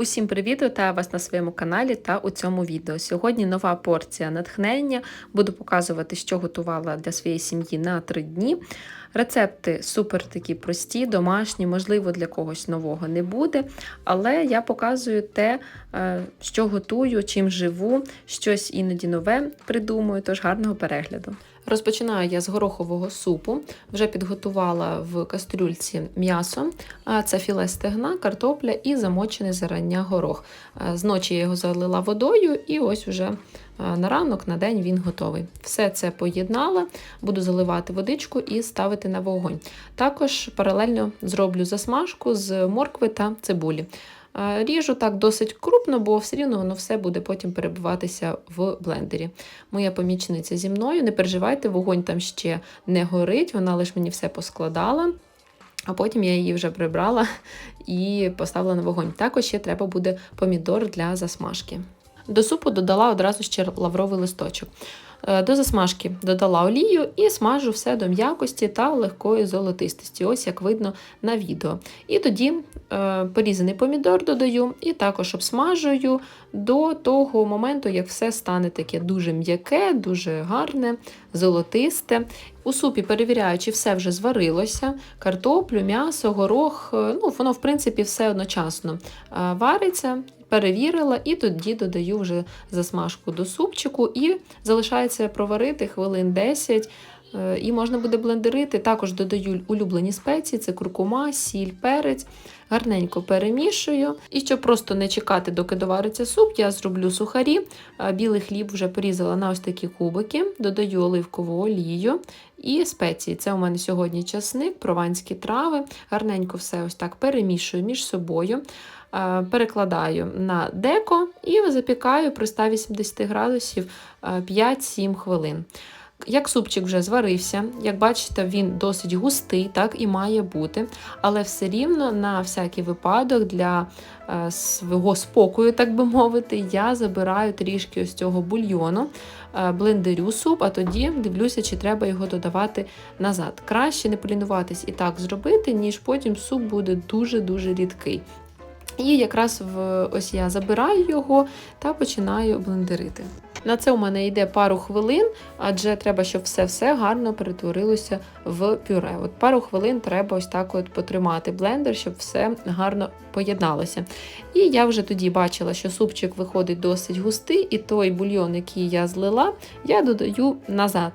Усім привіт! Вітаю вас на своєму каналі та у цьому відео. Сьогодні нова порція натхнення. Буду показувати, що готувала для своєї сім'ї на 3 дні. Рецепти супер такі прості, домашні, можливо, для когось нового не буде. Але я показую те, е, що готую, чим живу, щось іноді нове придумую, тож гарного перегляду. Розпочинаю я з горохового супу. Вже підготувала в кастрюльці м'ясо, це філе стегна, картопля і замочений зарання горох. Зночі я його залила водою, і ось уже на ранок, на день він готовий. Все це поєднала, буду заливати водичку і ставити на вогонь. Також паралельно зроблю засмажку з моркви та цибулі. Ріжу так досить крупно, бо все рівно воно все буде потім перебуватися в блендері. Моя помічниця зі мною, не переживайте, вогонь там ще не горить, вона лише мені все поскладала. А потім я її вже прибрала і поставила на вогонь. Також ще треба буде помідор для засмажки. До супу додала одразу ще лавровий листочок. Е, До засмажки додала олію і смажу все до м'якості та легкої золотистості, ось як видно на відео. І тоді е, порізаний помідор додаю і також обсмажую до того моменту, як все стане таке дуже м'яке, дуже гарне, золотисте. У супі перевіряю, чи все вже зварилося, картоплю, м'ясо, горох, е, ну воно, в принципі, все одночасно вариться. Перевірила і тоді додаю вже засмажку до супчику, і залишається проварити хвилин 10. е, І можна буде блендерити. Також додаю улюблені спеції: це куркума, сіль, перець. Гарненько перемішую. І щоб просто не чекати, доки довариться суп, я зроблю сухарі. Е, Білий хліб вже порізала на ось такі кубики, додаю оливкову олію і спеції. Це у мене сьогодні часник, прованські трави. Гарненько все ось так перемішую між собою. Е, Перекладаю на деко і запікаю при 180 градусів е, 5-7 хвилин. Як супчик вже зварився, як бачите, він досить густий, так і має бути. Але все рівно на всякий випадок для е, свого спокою, так би мовити, я забираю трішки ось цього бульйону, е, блендерю суп, а тоді дивлюся, чи треба його додавати назад. Краще не полінуватись і так зробити, ніж потім суп буде дуже-дуже рідкий. І якраз в ось я забираю його та починаю блендерити. На це у мене йде пару хвилин, адже треба, щоб все-все гарно перетворилося в пюре. От пару хвилин треба ось так от потримати блендер, щоб все гарно поєдналося. І я вже тоді бачила, що супчик виходить досить густий, і той бульйон, який я злила, я додаю назад.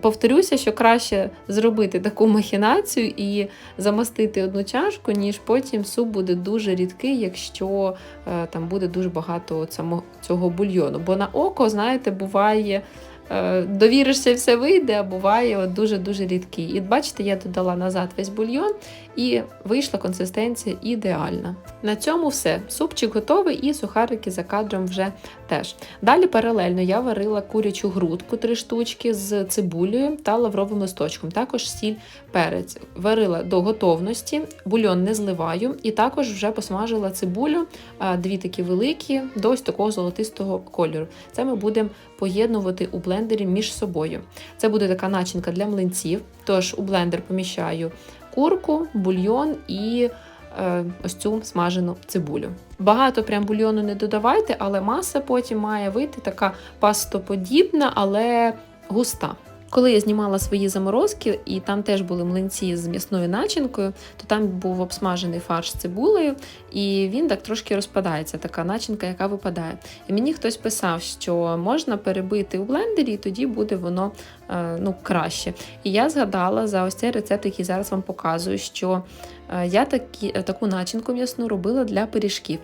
Повторюся, що краще зробити таку махінацію і замастити одну чашку, ніж потім суп буде дуже рідкий, якщо е, там буде дуже багато от цього бульйону. Бо на око, знаєте, буває. е, Довіришся все вийде, а буває дуже-дуже рідкий. І бачите, я додала назад весь бульйон і вийшла консистенція ідеальна. На цьому все. Супчик готовий і сухарики за кадром вже теж. Далі паралельно я варила курячу грудку, три штучки з цибулею та лавровим листочком, також сіль, перець. Варила до готовності, бульйон не зливаю, і також вже посмажила цибулю, дві такі великі, до ось такого золотистого кольору. Це ми будемо поєднувати у блендері між собою. Це буде така начинка для млинців. Тож у блендер поміщаю курку, бульйон і е, ось цю смажену цибулю. Багато прям бульйону не додавайте, але маса потім має вийти така пастоподібна, але густа. Коли я знімала свої заморозки, і там теж були млинці з м'ясною начинкою, то там був обсмажений фарш з цибулею, і він так трошки розпадається, така начинка, яка випадає. І мені хтось писав, що можна перебити у блендері, і тоді буде воно е, ну, краще. І я згадала за ось цей рецепт, який зараз вам показую, що е, я такі, таку начинку м'ясну робила для пиріжків.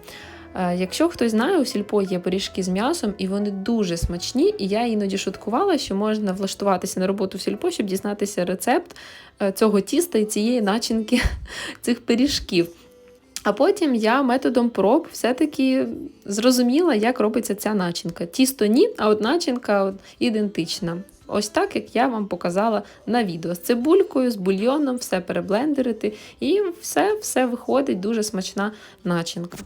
Е, Якщо хтось знає, у сільпо є пиріжки з м'ясом, і вони дуже смачні. І я іноді шуткувала, що можна влаштуватися на роботу в сільпо, щоб дізнатися рецепт е, цього тіста і цієї начинки цих пиріжків. А потім я методом проб все-таки зрозуміла, як робиться ця начинка. Тісто ні, а от начинка ідентична. Ось так, як я вам показала на відео. З цибулькою, з бульйоном, все переблендерити, і все, все виходить дуже смачна начинка.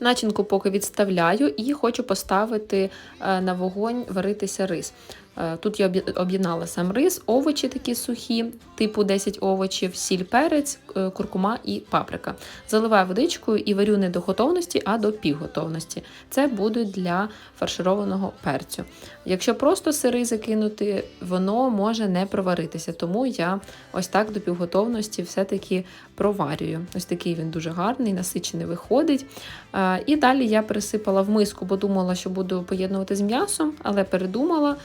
Начинку поки відставляю і хочу поставити е, на вогонь варитися рис. Е, Тут я об'єднала сам рис, овочі такі сухі, типу 10 овочів, сіль, перець, е, куркума і паприка. Заливаю водичкою і варю не до готовності, а до півготовності. Це буде для фаршированого перцю. Якщо просто сирий закинути, воно може не проваритися, тому я ось так до півготовності все-таки проварюю. Ось такий він дуже гарний, насичений виходить. Е, І далі я пересипала в миску, бо думала, що буду поєднувати з м'ясом, але передумала,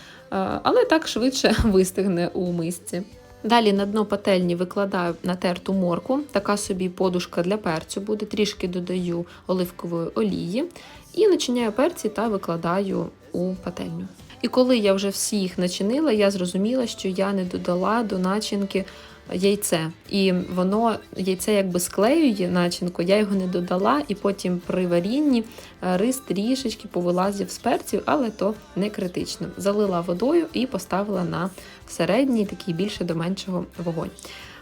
але так швидше вистигне у мисці. Далі на дно пательні викладаю натерту морку, така собі подушка для перцю буде, трішки додаю оливкової олії і начиняю перці та викладаю у пательню. І коли я вже всі їх начинила, я зрозуміла, що я не додала до начинки яйце. І воно яйце якби склеює начинку, я його не додала, і потім при варінні е, рис трішечки повилазив з перців, але то не критично. Залила водою і поставила на середній, такий більше до меншого вогонь.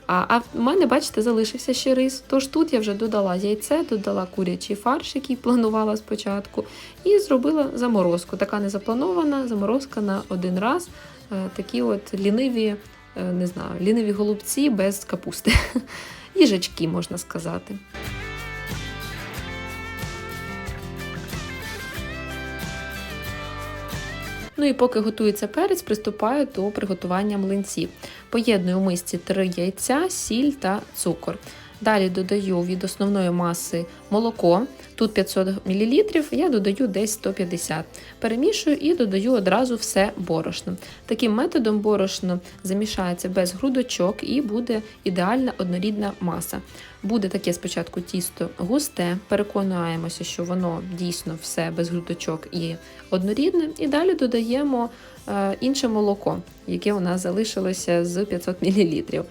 А, а в мене, бачите, залишився ще рис. Тож тут я вже додала яйце, додала курячий фарш, який планувала спочатку, і зробила заморозку. Така незапланована заморозка на один раз. Е, Такі от ліниві, не знаю, ліниві голубці без капусти. Їжачки, можна сказати. Ну і поки готується перець, приступаю до приготування млинців. Поєдную в мисці 3 яйця, сіль та цукор. Далі додаю від основної маси молоко, тут 500 мл, я додаю десь 150 Перемішую і додаю одразу все борошно. Таким методом борошно замішається без грудочок і буде ідеальна однорідна маса. Буде таке спочатку тісто густе, переконуємося, що воно дійсно все без грудочок і однорідне. І далі додаємо е, інше молоко, яке у нас залишилося з 500 мл.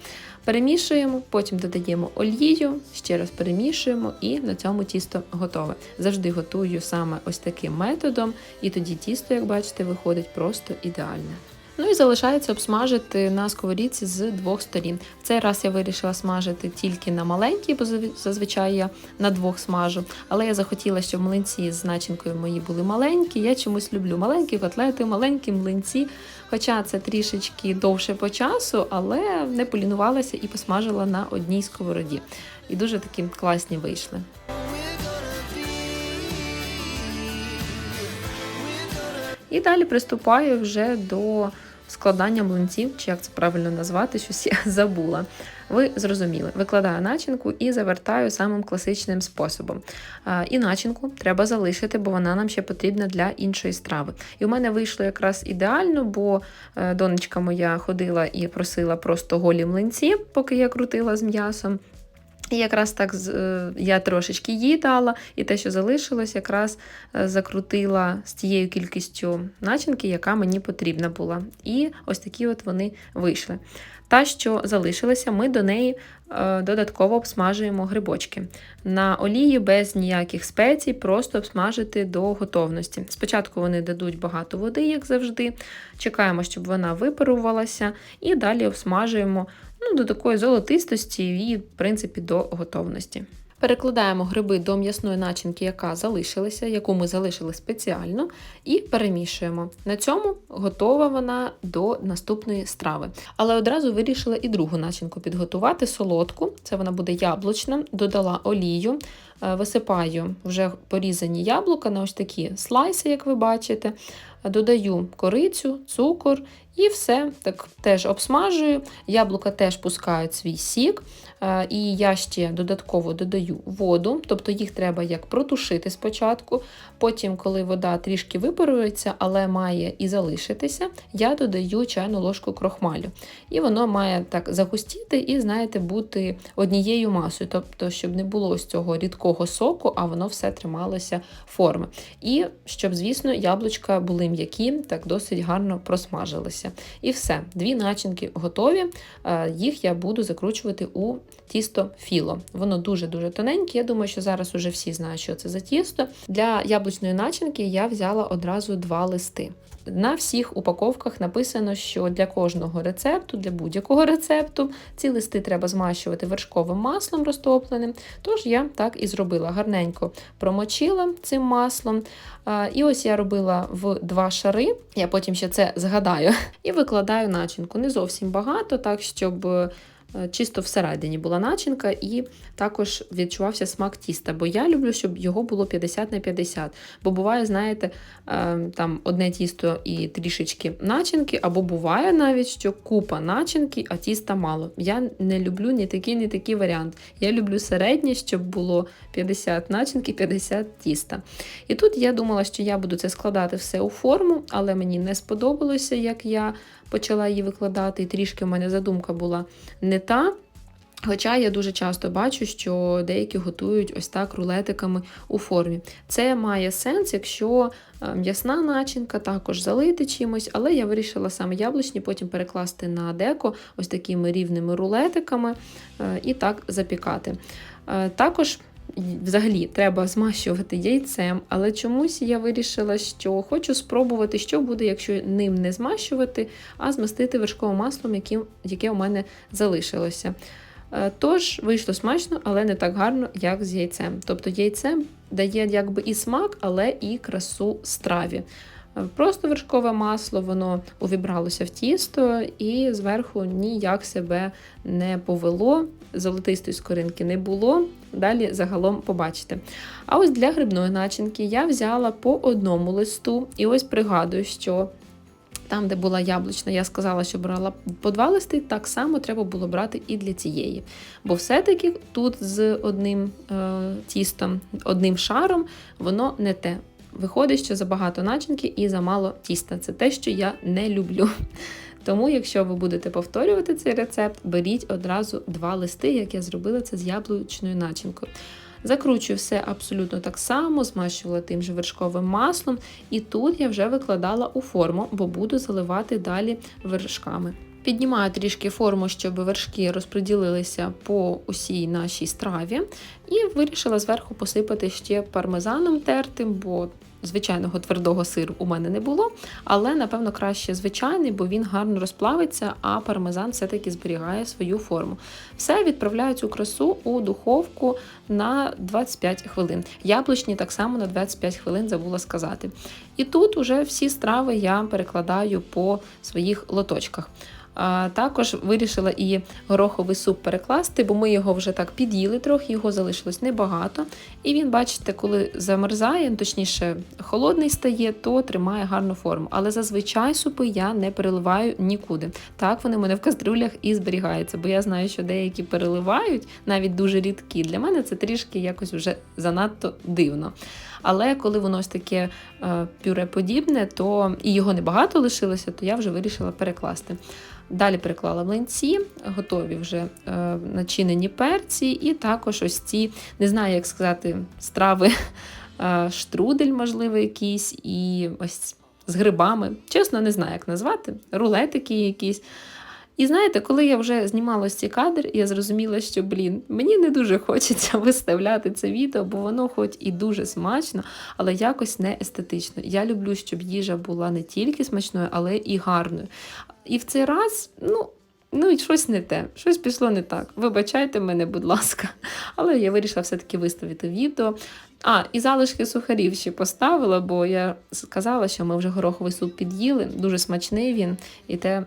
Перемішуємо, потім додаємо олію, ще раз перемішуємо, і на цьому тісто готове. Завжди готую саме ось таким методом, і тоді тісто, як бачите, виходить просто ідеальне. Ну і залишається обсмажити на сковорідці з двох сторін. В цей раз я вирішила смажити тільки на маленькій, бо зазвичай я на двох смажу. Але я захотіла, щоб млинці з начинкою мої були маленькі. Я чомусь люблю маленькі котлети, маленькі млинці. Хоча це трішечки довше по часу, але не полінувалася і посмажила на одній сковороді. І дуже такі класні вийшли. І далі приступаю вже до складання млинців, чи як це правильно назвати, щось я забула. Ви зрозуміли, викладаю начинку і завертаю самим класичним способом. І начинку треба залишити, бо вона нам ще потрібна для іншої страви. І у мене вийшло якраз ідеально, бо е, донечка моя ходила і просила просто голі млинці, поки я крутила з м'ясом. І якраз так е, я трошечки їй дала, і те, що залишилось, якраз е, закрутила з тією кількістю начинки, яка мені потрібна була. І ось такі от вони вийшли. Та, що залишилася, ми до неї е, додатково обсмажуємо грибочки. На олії без ніяких спецій, просто обсмажити до готовності. Спочатку вони дадуть багато води, як завжди. Чекаємо, щоб вона випарувалася, і далі обсмажуємо ну, до такої золотистості і, в принципі, до готовності. Перекладаємо гриби до м'ясної начинки, яка залишилася, яку ми залишили спеціально, і перемішуємо. На цьому готова вона до наступної страви. Але одразу вирішила і другу начинку підготувати солодку. Це вона буде яблучна, додала олію, е, висипаю вже порізані яблука на ось такі слайси, як ви бачите. Додаю корицю, цукор і все так теж обсмажую. Яблука теж пускають свій сік. Е, І я ще додатково додаю воду, тобто їх треба як протушити спочатку. Потім, коли вода трішки випарується, але має і залишитися, я додаю чайну ложку крохмалю. І воно має так загустіти і, знаєте, бути однією масою, тобто, щоб не було ось цього рідкого соку, а воно все трималося форми. І щоб, звісно, яблучка були м'які, так досить гарно просмажилися. І все, дві начинки готові. Е, Їх я буду закручувати у тісто філо. Воно дуже-дуже тоненьке. Я думаю, що зараз уже всі знають, що це за тісто. Для яблучної начинки я взяла одразу два листи. На всіх упаковках написано, що для кожного рецепту, для будь-якого рецепту, ці листи треба змащувати вершковим маслом розтопленим. Тож я так і зробила. Гарненько промочила цим маслом. І ось я робила в два шари. Я потім ще це згадаю. І викладаю начинку. Не зовсім багато, так щоб. Е, Чисто всередині була начинка, і також відчувався смак тіста, бо я люблю, щоб його було 50 на 50. Бо буває, знаєте, е, там одне тісто і трішечки начинки, або буває навіть, що купа начинки, а тіста мало. Я не люблю ні такий, ні такий варіант. Я люблю середнє, щоб було 50 начинки, 50 тіста. І тут я думала, що я буду це складати все у форму, але мені не сподобалося, як я почала її викладати, і трішки в мене задумка була не та. Хоча я дуже часто бачу, що деякі готують ось так рулетиками у формі. Це має сенс, якщо е, м'ясна начинка також залити чимось, але я вирішила саме яблучні, потім перекласти на деко ось такими рівними рулетиками е, і так запікати. Е, Також взагалі треба змащувати яйцем, але чомусь я вирішила, що хочу спробувати, що буде, якщо ним не змащувати, а змастити вершковим маслом, яке у мене залишилося. Е, Тож вийшло смачно, але не так гарно, як з яйцем. Тобто яйце дає якби і смак, але і красу страві. Е, Просто вершкове масло, воно увібралося в тісто і зверху ніяк себе не повело, золотистої скоринки не було. Далі загалом побачите. А ось для грибної начинки я взяла по одному листу, і ось пригадую, що там, де була яблучна, я сказала, що брала по два листи, так само треба було брати і для цієї. Бо все-таки тут з одним е, тістом, одним шаром, воно не те. Виходить, що забагато начинки і замало тіста. Це те, що я не люблю. Тому, якщо ви будете повторювати цей рецепт, беріть одразу два листи, як я зробила це з яблучною начинкою. Закручую все абсолютно так само, змащувала тим же вершковим маслом, і тут я вже викладала у форму, бо буду заливати далі вершками. Піднімаю трішки форму, щоб вершки розподілилися по усій нашій страві, і вирішила зверху посипати ще пармезаном тертим, бо звичайного твердого сиру у мене не було, але напевно краще звичайний, бо він гарно розплавиться, а пармезан все-таки зберігає свою форму. Все відправляю цю красу у духовку на 25 хвилин. Яблучні так само на 25 хвилин забула сказати. І тут уже всі страви я перекладаю по своїх лоточках. А, також вирішила і гороховий суп перекласти, бо ми його вже так під'їли трохи, його залишилось небагато. І він, бачите, коли замерзає, ну, точніше, холодний стає, то тримає гарну форму. Але зазвичай супи я не переливаю нікуди. Так вони в мене в кастрюлях і зберігаються, бо я знаю, що деякі переливають, навіть дуже рідкі. Для мене це трішки якось вже занадто дивно. Але коли воно ось таке е, пюре подібне, то і його небагато лишилося, то я вже вирішила перекласти. Далі переклала млинці, готові вже е, начинені перці, і також ось ці, не знаю, як сказати, страви, е, штрудель, можливо, якийсь, і ось з грибами. Чесно, не знаю, як назвати, рулетики якісь. І знаєте, коли я вже знімала ці кадр, я зрозуміла, що блін, мені не дуже хочеться виставляти це відео, бо воно хоч і дуже смачно, але якось не естетично. Я люблю, щоб їжа була не тільки смачною, але і гарною. І в цей раз, ну. Ну і щось не те, щось пішло не так. Вибачайте мене, будь ласка. Але я вирішила все-таки виставити відео. А, і залишки сухарів ще поставила, бо я сказала, що ми вже гороховий суп під'їли. Дуже смачний він. І те,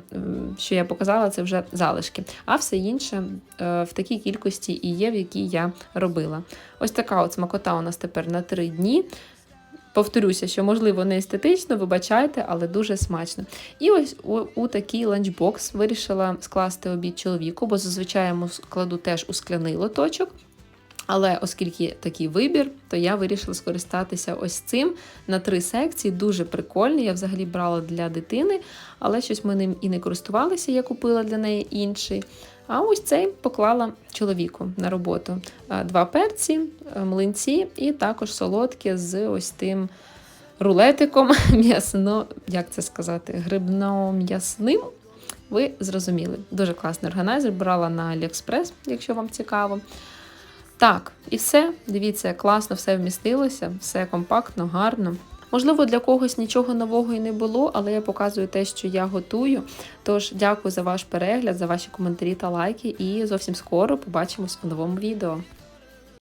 що я показала, це вже залишки. А все інше е, в такій кількості і є, в якій я робила. Ось така от смакота у нас тепер на три дні. Повторюся, що можливо не естетично, вибачайте, але дуже смачно. І ось у, у такий ланчбокс вирішила скласти обід чоловіку, бо зазвичай йому складу теж у скляний лоточок. Але оскільки такий вибір, то я вирішила скористатися ось цим на три секції. Дуже прикольний. Я взагалі брала для дитини, але щось ми ним і не користувалися. Я купила для неї інший. А ось цей поклала чоловіку на роботу. Два перці, е, млинці і також солодкі з ось тим рулетиком м'ясно, як це сказати, грибно-м'ясним. Ви зрозуміли. Дуже класний органайзер. Брала на AliExpress, якщо вам цікаво. Так, і все. Дивіться, класно все вмістилося, все компактно, гарно. Можливо, для когось нічого нового і не було, але я показую те, що я готую. Тож дякую за ваш перегляд, за ваші коментарі та лайки, і зовсім скоро побачимось у новому відео.